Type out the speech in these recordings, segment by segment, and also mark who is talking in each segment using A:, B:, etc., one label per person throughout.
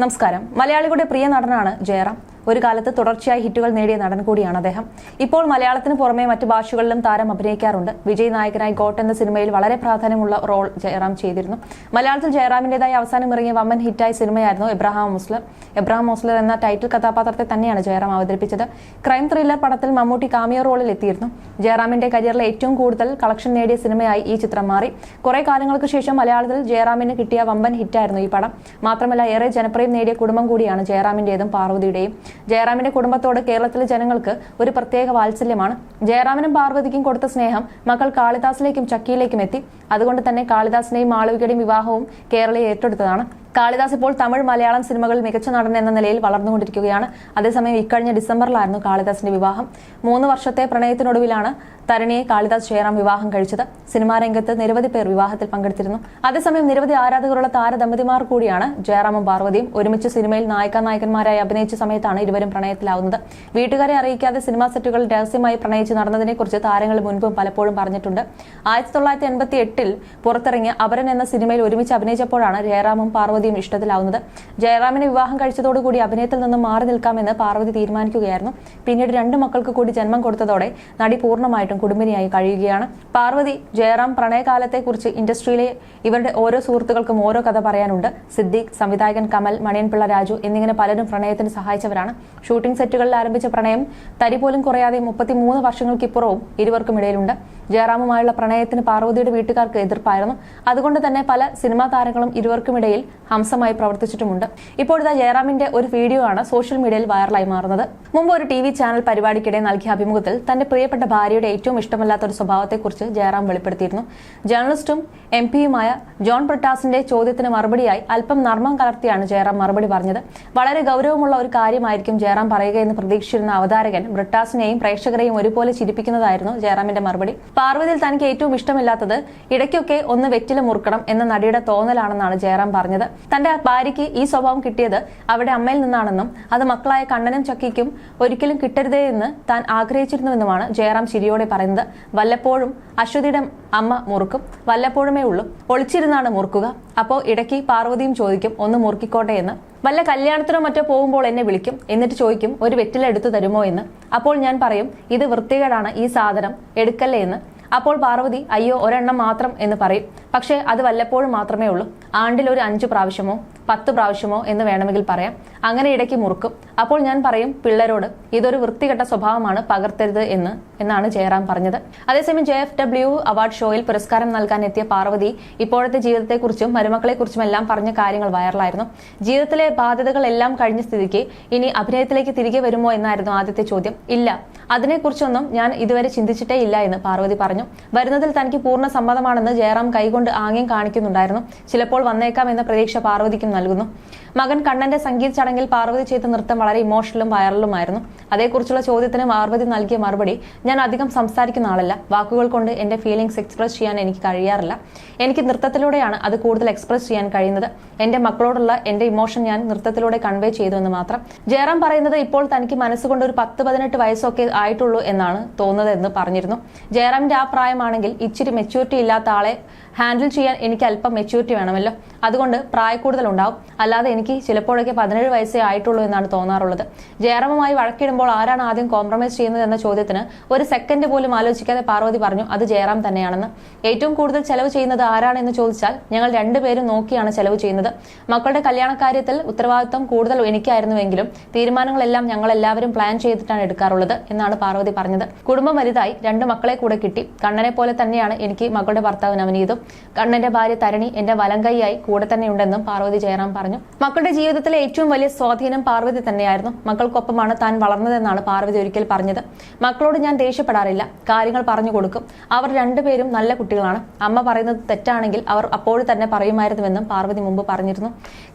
A: നമസ്കാരം. മലയാളികളുടെ പ്രിയ നടനാണ് ജയറാം. ഒരു കാലത്ത് തുടർച്ചയായി ഹിറ്റുകൾ നേടിയ നടൻ കൂടിയാണ് അദ്ദേഹം. ഇപ്പോൾ മലയാളത്തിന് പുറമെ മറ്റു ഭാഷകളിലും താരം അഭിനയിക്കാറുണ്ട്. വിജയ് നായകനായി ഗോട്ട് എന്ന സിനിമയിൽ വളരെ പ്രാധാന്യമുള്ള റോൾ ജയറാം ചെയ്തിരുന്നു. മലയാളത്തിൽ ജയറാമിന്റേതായി അവസാനം ഇറങ്ങിയ വമ്മൻ ഹിറ്റായ സിനിമയായിരുന്നു എബ്രഹാം മുസ്ലർ എബ്രഹാം മുസ്ലർ എന്ന ടൈറ്റിൽ കഥാപാത്രത്തെ തന്നെയാണ് ജയറാം അവതരിപ്പിച്ചത്. ക്രൈം ത്രില്ലർ പടത്തിൽ മമ്മൂട്ടി കാമിയോ റോളിൽ എത്തിയിരുന്നു. ജയറാമിന്റെ കരിയറിലെ ഏറ്റവും കൂടുതൽ കളക്ഷൻ നേടിയ സിനിമയായി ഈ ചിത്രം മാറി. കുറെ കാലങ്ങൾക്ക് ശേഷം മലയാളത്തിൽ ജയറാമിന് കിട്ടിയ വമ്പൻ ഹിറ്റായിരുന്നു ഈ പടം. മാത്രമല്ല ഏറെ ജനപ്രിയം നേടിയ കുടുംബം കൂടിയാണ് ജയറാമിന്റേതും പാർവതിയുടെയും. ജയറാമിന്റെ കുടുംബത്തോട് കേരളത്തിലെ ജനങ്ങൾക്ക് ഒരു പ്രത്യേക വാത്സല്യമാണ്. ജയറാമിനും പാർവതിക്കും കൊടുത്ത സ്നേഹം മകൾ കാളിദാസിലേക്കും ചക്കിയിലേക്കും എത്തി. അതുകൊണ്ട് തന്നെ കാളിദാസിനെയും മാളവികയുടെയും വിവാഹവും കേരളീയ ഏറ്റെടുത്തതാണ്. കാളിദാസ് ഇപ്പോൾ തമിഴ് മലയാളം സിനിമകളിൽ മികച്ച നടൻ എന്ന നിലയിൽ വളർന്നുകൊണ്ടിരിക്കുകയാണ്. അതേസമയം ഇക്കഴിഞ്ഞ ഡിസംബറിലായിരുന്നു കാളിദാസിന്റെ വിവാഹം. മൂന്ന് വർഷത്തെ പ്രണയത്തിനൊടുവിലാണ് തരണിയെ കാളിദാസ് ജയറാം വിവാഹം കഴിച്ചത്. സിനിമാ രംഗത്ത് നിരവധി പേർ വിവാഹത്തിൽ പങ്കെടുത്തിരുന്നു. അതേസമയം നിരവധി ആരാധകരുള്ള താരദമ്പതിമാർ കൂടിയാണ് ജയറാമും പാർവതിയും ഒരുമിച്ച് സിനിമയിൽ നായിക നായകന്മാരായി അഭിനയിച്ച സമയത്താണ് ഇരുവരും പ്രണയത്തിലാവുന്നത്. വീട്ടുകാരെ അറിയിക്കാതെ സിനിമാ സെറ്റുകളിൽ രഹസ്യമായി പ്രണയിച്ച് നടന്നതിനെക്കുറിച്ച് താരങ്ങൾ മുൻപും പലപ്പോഴും പറഞ്ഞിട്ടുണ്ട്. ആയിരത്തി തൊള്ളായിരത്തി എൺപത്തി എട്ടിൽ പുറത്തിറങ്ങിയ അപരൻ എന്ന സിനിമയിൽ ഒരുമിച്ച് അഭിനയിച്ചപ്പോഴാണ് ജയറാമും പാർവതിയും ഇഷ്ടത്തിലാവുന്നത്. ജയറാമിനെ വിവാഹം കഴിച്ചതോടുകൂടി അഭിനയത്തിൽ നിന്ന് മാറി നിൽക്കാമെന്ന് പാർവതി തീരുമാനിക്കുകയായിരുന്നു. പിന്നീട് രണ്ട് മക്കൾക്ക് കൂടി ജന്മം കൊടുത്തതോടെ നടി പൂർണമായിട്ടും കുടുംബിനിയായി കഴിയുകയാണ്. പാർവതി ജയറാം പ്രണയകാലത്തെക്കുറിച്ച് ഇൻഡസ്ട്രിയിലെ ഇവരുടെ ഓരോ സുഹൃത്തുക്കൾക്കും ഓരോ കഥ പറയാനുണ്ട്. സിദ്ദീഖ് സംവിധായകൻ കമൽ മണിയൻപിള്ള രാജു എന്നിങ്ങനെ പലരും പ്രണയത്തിന് സഹായിച്ചവരാണ്. ഷൂട്ടിംഗ് സെറ്റുകളിൽ ആരംഭിച്ച പ്രണയം തരി പോലും കുറയാതെ മുപ്പത്തിമൂന്ന് വർഷങ്ങൾക്കിപ്പുറവും ഇരുവർക്കും ഇടയിലുണ്ട്. ജയറാമുമായുള്ള പ്രണയത്തിന് പാർവതിയുടെ വീട്ടുകാർക്ക് എതിർപ്പായിരുന്നു. അതുകൊണ്ട് തന്നെ പല സിനിമാ താരങ്ങളും ഇരുവർക്കുമിടയിൽ ഹംസമായി പ്രവർത്തിച്ചിട്ടുമുണ്ട്. ഇപ്പോഴത്തെ ജയറാമിന്റെ ഒരു വീഡിയോ ആണ് സോഷ്യൽ മീഡിയയിൽ വൈറലായി മാറുന്നത്. മുമ്പ് ഒരു ടി വി ചാനൽ പരിപാടിക്കിടെ നൽകിയ അഭിമുഖത്തിൽ തന്റെ പ്രിയപ്പെട്ട ഭാര്യയുടെ ഏറ്റവും ഇഷ്ടമല്ലാത്ത ഒരു സ്വഭാവത്തെക്കുറിച്ച് ജയറാം വെളിപ്പെടുത്തിയിരുന്നു. ജേർണലിസ്റ്റും എം പിയുമായ ജോൺ ബ്രിട്ടാസിന്റെ ചോദ്യത്തിന് മറുപടിയായി അല്പം നർമ്മം കലർത്തിയാണ് ജയറാം മറുപടി പറഞ്ഞത്. വളരെ ഗൗരവമുള്ള ഒരു കാര്യമായിരിക്കും ജയറാം പറയുകയെന്ന് പ്രതീക്ഷിച്ചിരുന്ന അവതാരകൻ. ബ്രിട്ടാസിനെയും പ്രേക്ഷകരെയും ഒരുപോലെ ചിരിപ്പിക്കുന്നതായിരുന്നു ജയറാമിന്റെ മറുപടി. പാർവതിയിൽ തനിക്ക് ഏറ്റവും ഇഷ്ടമില്ലാത്തത് ഇടയ്ക്കൊക്കെ ഒന്ന് വെറ്റില മുറുക്കണം എന്ന നടിയുടെ തോന്നലാണെന്നാണ് ജയറാം പറഞ്ഞത്. തന്റെ ഭാര്യയ്ക്ക് ഈ സ്വഭാവം കിട്ടിയത് അവിടെ അമ്മയിൽ നിന്നാണെന്നും അത് മക്കളായ കണ്ണനും ചക്കിക്കും ഒരിക്കലും കിട്ടരുതേ എന്ന് താൻ ആഗ്രഹിച്ചിരുന്നുവെന്നുമാണ് ജയറാം ചിരിയോടെ പറയുന്നത്. വല്ലപ്പോഴും അശ്വതിയുടെ അമ്മ മുറുക്കും വല്ലപ്പോഴുമേ ഉള്ളൂ. ഒളിച്ചിരുന്നാണ് മുറുക്കുക. അപ്പോൾ ഇടയ്ക്ക് പാർവതിയും ചോദിക്കും ഒന്ന് മുറുക്കിക്കോട്ടെ എന്ന്. വല്ല കല്യാണത്തിനോ മറ്റോ പോകുമ്പോൾ എന്നെ വിളിക്കും. എന്നിട്ട് ചോദിക്കും ഒരു വെറ്റില എടുത്തു തരുമോ എന്ന്. അപ്പോൾ ഞാൻ പറയും ഇത് വൃത്തികേടാണ് ഈ സാധനം എടുക്കല്ലേ എന്ന്. അപ്പോൾ പാർവതി അയ്യോ ഒരെണ്ണം മാത്രം എന്ന് പറയും. പക്ഷേ അത് വല്ലപ്പോഴും മാത്രമേ ഉള്ളൂ. ആണ്ടിൽ ഒരു അഞ്ച് പ്രാവശ്യമോ പത്ത് പ്രാവശ്യമോ എന്ന് വേണമെങ്കിൽ പറയാം. അങ്ങനെ ഇടയ്ക്ക് മുറുക്കും. അപ്പോൾ ഞാൻ പറയും പിള്ളേരോട് ഇതൊരു വൃത്തികെട്ട സ്വഭാവമാണ് പകർത്തരുത് എന്ന് എന്നാണ് ജയറാം പറഞ്ഞത്. അതേസമയം ജെ എഫ് ഡബ്ല്യു അവാർഡ് ഷോയിൽ പുരസ്കാരം നൽകാൻ എത്തിയ പാർവതി ഇപ്പോഴത്തെ ജീവിതത്തെക്കുറിച്ചും മരുമക്കളെക്കുറിച്ചും എല്ലാം പറഞ്ഞ കാര്യങ്ങൾ വൈറലായിരുന്നു. ജീവിതത്തിലെ ബാധ്യതകളെല്ലാം കഴിഞ്ഞ സ്ഥിതിക്ക് ഇനി അഭിനയത്തിലേക്ക് തിരികെ വരുമോ എന്നായിരുന്നു ആദ്യത്തെ ചോദ്യം. ഇല്ല. അതിനെക്കുറിച്ചൊന്നും ഞാൻ ഇതുവരെ ചിന്തിച്ചിട്ടേ ഇല്ല എന്ന് പാർവതി പറഞ്ഞു. വരുന്നതിൽ തനിക്ക് പൂർണ സമ്മതമാണെന്ന് ജയറാം കൈകൊണ്ട് ആംഗ്യം കാണിക്കുന്നുണ്ടായിരുന്നു. ചിലപ്പോൾ വന്നേക്കാം എന്ന പ്രതീക്ഷ പാർവതിക്കും നൽകുന്നു. മകൻ കണ്ണന്റെ സംഗീത ചടങ്ങിൽ പാർവതി ചെയ്ത നൃത്തം വളരെ ഇമോഷണലും വൈറലുമായിരുന്നു അതേക്കുറിച്ചുള്ള ചോദ്യത്തിന് പാർവതി നൽകിയ മറുപടി ഞാൻ അധികം സംസാരിക്കുന്ന ആളല്ല. വാക്കുകൾ കൊണ്ട് എന്റെ ഫീലിംഗ്സ് എക്സ്പ്രസ് ചെയ്യാൻ എനിക്ക് കഴിയാറില്ല. എനിക്ക് നൃത്തത്തിലൂടെയാണ് അത് കൂടുതൽ എക്സ്പ്രസ് ചെയ്യാൻ കഴിയുന്നത്. എന്റെ മക്കളോടുള്ള എന്റെ ഇമോഷൻ ഞാൻ നൃത്തത്തിലൂടെ കൺവേ ചെയ്തു എന്ന് മാത്രം. ജയറാം പറയുന്നത് ഇപ്പോൾ തനിക്ക് മനസ്സുകൊണ്ട് ഒരു പത്ത് പതിനെട്ട് വയസ്സൊക്കെ ആയിട്ടുള്ളൂ എന്നാണ് തോന്നുന്നത് എന്ന് പറഞ്ഞിരുന്നു. ജയറാമിന്റെ ആ പ്രായമാണെങ്കിൽ ഇച്ചിരി മെച്യൂരിറ്റി ഇല്ലാത്ത ആളെ ഹാൻഡിൽ ചെയ്യാൻ എനിക്ക് അല്പം മെച്യൂരിറ്റി വേണമല്ലോ. അതുകൊണ്ട് പ്രായക്കൂടുതൽ ഉണ്ടാവും അല്ലാതെ എനിക്ക് ചിലപ്പോഴൊക്കെ പതിനേഴ് വയസ്സേ ആയിട്ടുള്ളൂ എന്നാണ് തോന്നാറുള്ളത്. ജയറാമുമായി വഴക്കിടുമ്പോൾ ആരാണ് ആദ്യം കോംപ്രമൈസ് ചെയ്യുന്നത് എന്ന ചോദ്യത്തിന് ഒരു സെക്കൻഡ് പോലും ആലോചിക്കാതെ പാർവതി പറഞ്ഞു അത് ജയറാം തന്നെയാണെന്ന്. ഏറ്റവും കൂടുതൽ ചെലവ് ചെയ്യുന്നത് ആരാണെന്ന് ചോദിച്ചാൽ ഞങ്ങൾ രണ്ടുപേരും നോക്കിയാണ് ചെലവ് ചെയ്യുന്നത്. മക്കളുടെ കല്യാണക്കാര്യത്തിൽ ഉത്തരവാദിത്വം കൂടുതൽ എനിക്കായിരുന്നുവെങ്കിലും തീരുമാനങ്ങളെല്ലാം ഞങ്ങൾ എല്ലാവരും പ്ലാൻ ചെയ്തിട്ടാണ് എടുക്കാറുള്ളത് എന്നാണ് പാർവതി പറഞ്ഞത്. കുടുംബം വലുതായി രണ്ട് മക്കളെ കൂടെ കിട്ടി. കണ്ണനെ പോലെ തന്നെയാണ് എനിക്ക് മകളുടെ ഭർത്താവ് നവനീതും കണ്ണന്റെ ഭാര്യ തരണി എന്റെ വലങ്കൈയായി കൂടെ തന്നെയുണ്ടെന്നും പാർവതി ജയറാം പറഞ്ഞു. മക്കളുടെ ജീവിതത്തിലെ ഏറ്റവും വലിയ സ്വാധീനം പാർവതി തന്നെയായിരുന്നു. മക്കൾക്കൊപ്പമാണ് താൻ വളർന്നതെന്നാണ് പാർവതി ഒരിക്കൽ പറഞ്ഞത്. മക്കളോട് ഞാൻ ദേഷ്യപ്പെടാറില്ല. കാര്യങ്ങൾ പറഞ്ഞു കൊടുക്കും. അവർ രണ്ടുപേരും നല്ല കുട്ടികളാണ്. അമ്മ പറയുന്നത് തെറ്റാണെങ്കിൽ അവർ അപ്പോൾ തന്നെ പറയുമായിരുന്നുവെന്നും പാർവതി മുമ്പ് പറഞ്ഞിരുന്നു.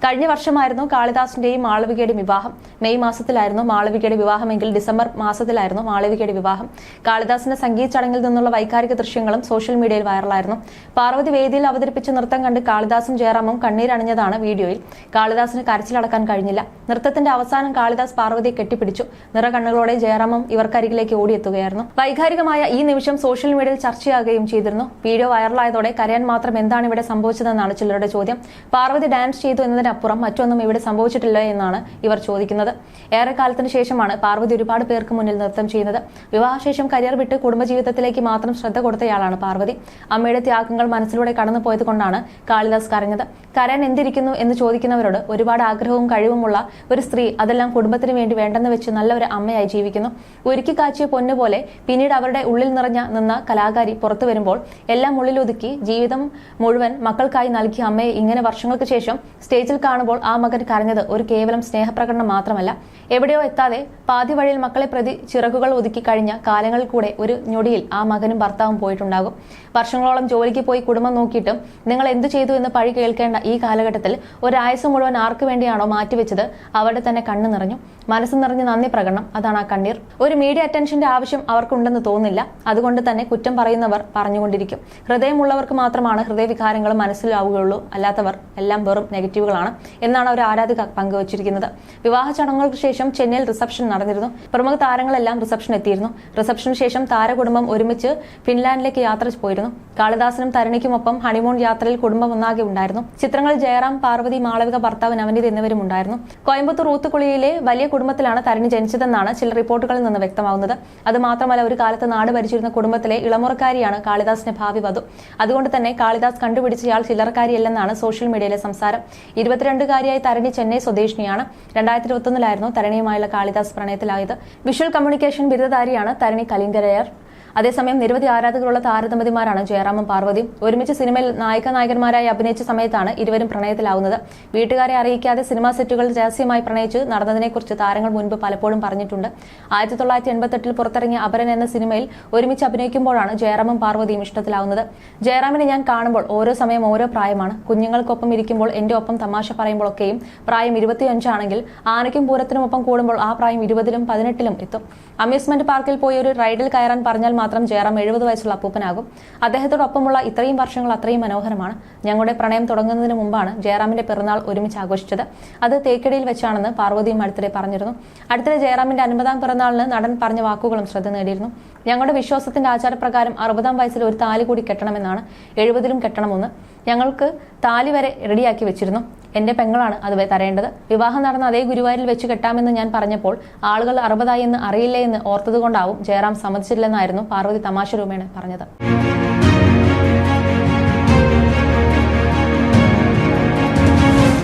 A: കഴിഞ്ഞ വർഷമായിരുന്നു കാളിദാസിന്റെയും മാളവികയുടെയും വിവാഹം. മെയ് മാസത്തിലായിരുന്നു മാളവികയുടെ വിവാഹമെങ്കിൽ ഡിസംബർ മാസത്തിലായിരുന്നു മാളവികയുടെ വിവാഹം. കാളിദാസിന്റെ സംഗീത ചടങ്ങിൽ നിന്നുള്ള വൈകാരിക ദൃശ്യങ്ങളും സോഷ്യൽ മീഡിയയിൽ വൈറലായിരുന്നു. പാർവതി പാർവതി വേദിയിൽ അവതരിപ്പിച്ച നൃത്തം കണ്ട് കാളിദാസും ജയറാമും കണ്ണീരണിഞ്ഞതാണ് വീഡിയോയിൽ. കാളിദാസിന് കരച്ചിലടക്കാൻ കഴിഞ്ഞില്ല. നൃത്തത്തിന്റെ അവസാനം കാളിദാസ് പാർവതിയെ കെട്ടിപ്പിടിച്ചു. നിറകണ്ണുകളോടെ ജയറാമും ഇവർക്കരികിലേക്ക് ഓടിയെത്തുകയായിരുന്നു. വൈകാരികമായ ഈ നിമിഷം സോഷ്യൽ മീഡിയയിൽ ചർച്ചയാകുകയും ചെയ്തിരുന്നു. വീഡിയോ വൈറലായതോടെ കരയാൻ മാത്രം എന്താണ് ഇവിടെ സംഭവിച്ചതെന്നാണ് ചിലരുടെ ചോദ്യം. പാർവതി ഡാൻസ് ചെയ്തു എന്നതിനപ്പുറം മറ്റൊന്നും ഇവിടെ സംഭവിച്ചിട്ടില്ല എന്നാണ് ഇവർ ചോദിക്കുന്നത്. ഏറെക്കാലത്തിന് ശേഷമാണ് പാർവതി ഒരുപാട് പേർക്ക് മുന്നിൽ നൃത്തം ചെയ്യുന്നത്. വിവാഹശേഷം കരിയർ വിട്ട് കുടുംബജീവിതത്തിലേക്ക് മാത്രം ശ്രദ്ധ കൊടുത്തയാളാണ് പാർവതി. അമ്മയുടെ ത്യാഗങ്ങൾ മനസ്സിലൂടെ കടന്നു പോയത് കൊണ്ടാണ് കാളിദാസ് കരഞ്ഞത്. കരയാൻ എന്തിരിക്കുന്നു എന്ന് ചോദിക്കുന്നവരോട് ഒരുപാട് ആഗ്രഹവും കഴിവുമുള്ള ഒരു സ്ത്രീ അതെല്ലാം കുടുംബത്തിന് വേണ്ടി വേണ്ടെന്ന് വെച്ച് നല്ല ഒരു അമ്മയായി ജീവിക്കുന്നു. ഒരുക്കി കാച്ചിയ പൊന്നു പോലെ പിന്നീട് അവരുടെ ഉള്ളിൽ നിറഞ്ഞ നിന്ന കലാകാരി പുറത്തു വരുമ്പോൾ എല്ലാം ഉള്ളിലൊതുക്കി ജീവിതം മുഴുവൻ മക്കൾക്കായി നൽകിയ അമ്മയെ ഇങ്ങനെ വർഷങ്ങൾക്ക് ശേഷം സ്റ്റേജിൽ കാണുമ്പോൾ ആ മകൻ കരഞ്ഞത് ഒരു കേവലം സ്നേഹപ്രകടനം മാത്രമല്ല. എവിടെയോ എത്താതെ പാതി വഴിയിൽ മക്കളെ പ്രതി ചിറകുകൾ ഒതുക്കി കഴിഞ്ഞ കാലങ്ങളിൽ കൂടെ ഒരു ഞൊടിയിൽ ആ മകനും ഭർത്താവും പോയിട്ടുണ്ടാകും. വർഷങ്ങളോളം ജോലിക്ക് പോയി കുടുംബം നോക്കിയിട്ടും നിങ്ങൾ എന്തു ചെയ്തു എന്ന് പഴി കേൾക്കേണ്ട ഈ കാലഘട്ടത്തിൽ ഒരായസ് മുഴുവൻ ആർക്ക് വേണ്ടിയാണോ മാറ്റിവെച്ചത് അവിടെ തന്നെ കണ്ണു നിറഞ്ഞു. മനസ്സ് നിറഞ്ഞ് നന്ദി പ്രകടനം. അതാണ് ആ കണ്ണീർ. ഒരു മീഡിയ അറ്റൻഷന്റെ ആവശ്യം അവർക്കുണ്ടെന്ന് തോന്നില്ല അതുകൊണ്ട് തന്നെ കുറ്റം പറയുന്നവർ പറഞ്ഞുകൊണ്ടിരിക്കും. ഹൃദയമുള്ളവർക്ക് മാത്രമാണ് ഹൃദയവികാരങ്ങൾ മനസ്സിലാവുകയുള്ളൂ. അല്ലാത്തവർ എല്ലാം വെറും നെഗറ്റീവുകളാണ് എന്നാണ് അവർ ആരാധിക പങ്കുവച്ചിരിക്കുന്നത്. വിവാഹ ചടങ്ങുകൾക്ക് ശേഷം ചെന്നൈയിൽ റിസപ്ഷൻ നടന്നിരുന്നു. പ്രമുഖ താരങ്ങളെല്ലാം റിസപ്ഷൻ എത്തിയിരുന്നു. റിസപ്ഷന് ശേഷം താരകുടുംബം ഒരുമിച്ച് ഫിൻലാൻഡിലേക്ക് യാത്ര പോയിരുന്നു. കാളിദാസനും തരുണിക്കുമൊപ്പം ഹണിമൂൺ യാത്രയിൽ കുടുംബം ഒന്നാകെ ഉണ്ടായിരുന്നു. ചിത്രങ്ങൾ ജയറാം പാർവതി മാളവിക ഭർത്താവ് നവനീത് എന്നിവരും ഉണ്ടായിരുന്നു കോയമ്പത്തൂർ ഊത്തുകുളിയിലെ വലിയ കുടുംബത്തിലാണ് തരണി ജനിച്ചതെന്നാണ് ചില റിപ്പോർട്ടുകളിൽ നിന്ന് വ്യക്തമാകുന്നത് അത് മാത്രമല്ല ഒരു കാലത്ത് നാട് ഭരിച്ചിരുന്ന കുടുംബത്തിലെ ഇളമുറക്കാരിയാണ് കാളിദാസിന്റെ ഭാവി വധു. അതുകൊണ്ട് തന്നെ കാളിദാസ് കണ്ടുപിടിച്ചയാൾ ചില്ലറക്കാരിയല്ലെന്നാണ് സോഷ്യൽ മീഡിയയിലെ സംസാരം. ഇരുപത്തിരണ്ടുകാരിയായി തരണി ചെന്നൈ സ്വദേശിനിയാണ്. രണ്ടായിരത്തി ഇരുപത്തൊന്നിലായിരുന്നു തരണിയുമായുള്ള കാളിദാസ് പ്രണയത്തിലായത്. വിഷ്വൽ കമ്മ്യൂണിക്കേഷൻ ബിരുദധാരിയാണ് തരണി കലിംഗരയർ. അതേസമയം നിരവധി ആരാധകരുള്ള താരദമ്പതിമാരാണ് ജയറാമും പാർവതിയും. ഒരുമിച്ച് സിനിമയിൽ നായിക നായകന്മാരായി അഭിനയിച്ച സമയത്താണ് ഇരുവരും പ്രണയത്തിലാവുന്നത്. വീട്ടുകാരെ അറിയിക്കാതെ സിനിമാ സെറ്റുകൾ രഹസ്യമായി പ്രണയിച്ച് നടന്നതിനെക്കുറിച്ച് താരങ്ങൾ മുൻപ് പലപ്പോഴും പറഞ്ഞിട്ടുണ്ട്. ആയിരത്തി തൊള്ളായിരത്തി എൺപത്തെട്ടിൽ പുറത്തിറങ്ങിയ അപരൻ എന്ന സിനിമയിൽ ഒരുമിച്ച് അഭിനയിക്കുമ്പോഴാണ് ജയറാമും പാർവതിയും ഇഷ്ടത്തിലാവുന്നത്. ജയറാമിനെ ഞാൻ കാണുമ്പോൾ ഓരോ സമയം ഓരോ പ്രായമാണ്. കുഞ്ഞുങ്ങൾക്കൊപ്പം ഇരിക്കുമ്പോൾ എന്റെ ഒപ്പം തമാശ പറയുമ്പോഴൊക്കെയും പ്രായം ഇരുപത്തിയഞ്ചാണെങ്കിൽ ആനയ്ക്കും പൂരത്തിനുമൊപ്പം കൂടുമ്പോൾ ആ പ്രായം ഇരുപതിലും പതിനെട്ടിലും എത്തും. അമ്യൂസ്മെന്റ് പാർക്കിൽ പോയി ഒരു റൈഡിൽ കയറാൻ പറഞ്ഞാൽ മാത്രം ജയറാം എഴുപത് വയസ്സുള്ള അപ്പൂപ്പനാകും. അദ്ദേഹത്തോടൊപ്പമുള്ള ഇത്രയും വർഷങ്ങൾ അത്രയും മനോഹരമാണ്. ഞങ്ങളുടെ പ്രണയം തുടങ്ങുന്നതിന് മുമ്പാണ് ജയറാമിന്റെ പിറന്നാൾ ഒരുമിച്ച് ആഘോഷിച്ചത്. അത് തേക്കടിയിൽ വെച്ചാണെന്ന് പാർവതിയും അടുത്തിടെ പറഞ്ഞിരുന്നു. അടുത്തിടെ ജയറാമിന്റെ അൻപതാം പിറന്നാളിന് നടൻ പറഞ്ഞ വാക്കുകളും ശ്രദ്ധ നേടിയിരുന്നു. ഞങ്ങളുടെ വിശ്വാസത്തിന്റെ ആചാരപ്രകാരം അറുപതാം വയസ്സിൽ ഒരു താലി കൂടി കെട്ടണമെന്നാണ് എഴുപതിലും കെട്ടണമെന്ന് ഞങ്ങൾക്ക് താലി വരെ റെഡിയാക്കി വെച്ചിരുന്നു. എന്റെ പെങ്ങളാണ് അത് തരേണ്ടത്. വിവാഹം നടന്ന അതേ ഗുരുവായൂരിൽ വെച്ച് കെട്ടാമെന്ന് ഞാൻ പറഞ്ഞപ്പോൾ ആളുകൾ അറുപതായി എന്ന് അറിയില്ലേ എന്ന് ഓർത്തതുകൊണ്ടാവും ജയറാം സമ്മതിച്ചില്ലെന്നായിരുന്നു പാർവതി തമാശ രൂപേണ പറഞ്ഞത്.